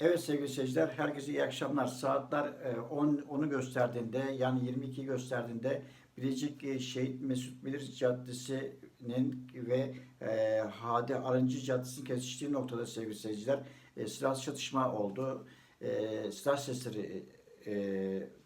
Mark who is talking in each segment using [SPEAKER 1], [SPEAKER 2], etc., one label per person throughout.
[SPEAKER 1] Evet sevgili seyirciler, herkese iyi akşamlar. Saatler e, 10 10'u gösterdiğinde yani 22 gösterdiğinde Bilecik e, Şehit Mesut Bilir Caddesi'nin ve e, Hadi Arıncı Caddesi'nin kesiştiği noktada sevgili seyirciler e, silahlı çatışma oldu. E, silah sesleri e,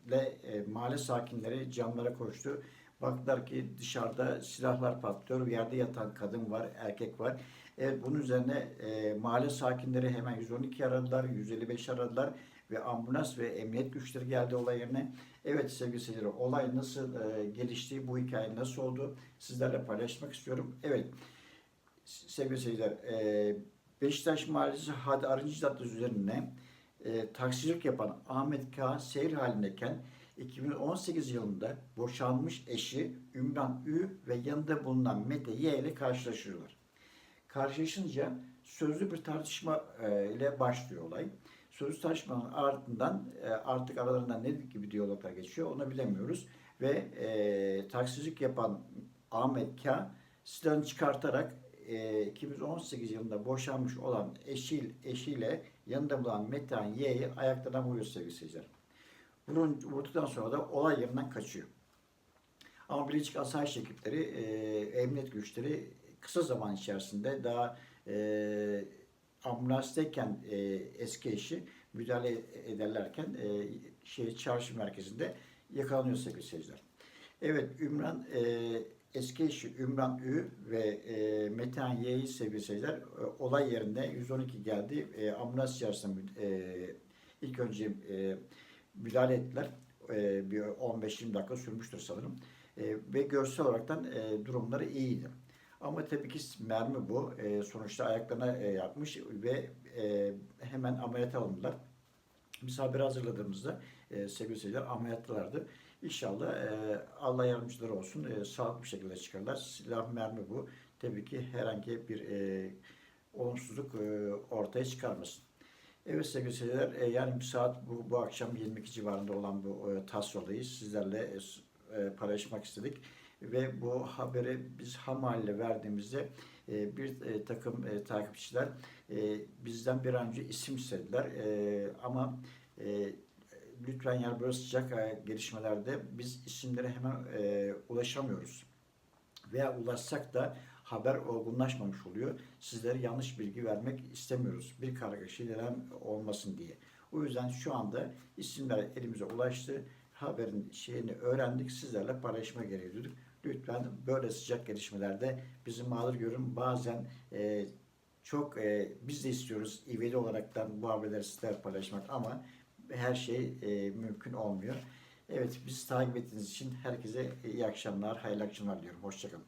[SPEAKER 1] ile e, mahalle sakinleri camlara koştu. Baktılar ki dışarıda silahlar patlıyor. Yerde yatan kadın var, erkek var. Evet bunun üzerine e, mahalle sakinleri hemen 112 aradılar, 155 aradılar ve ambulans ve emniyet güçleri geldi olay yerine. Evet sevgili seyirciler olay nasıl e, gelişti, bu hikaye nasıl oldu sizlerle paylaşmak istiyorum. Evet sevgili seyirciler e, Beşiktaş Mahallesi Hadi Arıncı Caddesi üzerine e, taksicilik yapan Ahmet K. seyir halindeyken 2018 yılında boşanmış eşi Ümran Ü ve yanında bulunan Mete Y ile karşılaşıyorlar. Karşılaşınca sözlü bir tartışma e, ile başlıyor olay. Sözlü tartışmanın ardından e, artık aralarında ne gibi diyaloglar geçiyor onu bilemiyoruz. Ve e, taksicilik yapan Ahmet K. silahını çıkartarak e, 2018 yılında boşanmış olan eşi, eşiyle yanında bulunan Metehan Y'yi ayaklarına vuruyor sevgili seyirciler. Vurun, vurduktan sonra da olay yerinden kaçıyor. Ama Bilecik Asayiş ekipleri, e, emniyet güçleri kısa zaman içerisinde daha e, ambulanstayken e, eski eşi müdahale ederlerken e, şehir çarşı merkezinde yakalanıyor sevgili seyirciler. Evet Ümran e, eski eşi Ümran Ü ve e, Metehan Y'yi sevgili e, olay yerinde 112 geldi. E, ambulans içerisinde e, ilk önce e, müdahale ettiler. E, bir 15-20 dakika sürmüştür sanırım. E, ve görsel olaraktan e, durumları iyiydi. Ama tabii ki mermi bu. E, sonuçta ayaklarına e, yapmış ve e, hemen ameliyata alındılar. Biz haberi hazırladığımızda e, sevgili seyirciler ameliyattılardı. İnşallah e, Allah yardımcıları olsun. E, sağlıklı bir şekilde çıkarlar. Silah mermi bu. Tabii ki herhangi bir e, olumsuzluk e, ortaya çıkarmasın. Evet sevgili seyirciler, e, yani bir saat bu, bu akşam 22 civarında olan bu e, TAS sizlerle e, e, paylaşmak istedik. Ve bu haberi biz Hamal'le verdiğimizde e, bir e, takım e, takipçiler e, bizden bir an önce isim istediler. Ama lütfen yani böyle sıcak gelişmelerde biz isimlere hemen ulaşamıyoruz veya ulaşsak da haber olgunlaşmamış oluyor. Sizlere yanlış bilgi vermek istemiyoruz. Bir kargaşa olmasın diye. O yüzden şu anda isimler elimize ulaştı. Haberin şeyini öğrendik. Sizlerle paylaşma gereği duyduk. Lütfen böyle sıcak gelişmelerde bizi mağdur görün. Bazen e, çok e, biz de istiyoruz ivedi olaraktan bu haberleri sizlerle paylaşmak ama her şey e, mümkün olmuyor. Evet bizi takip ettiğiniz için herkese iyi akşamlar, hayırlı akşamlar diliyorum. Hoşçakalın.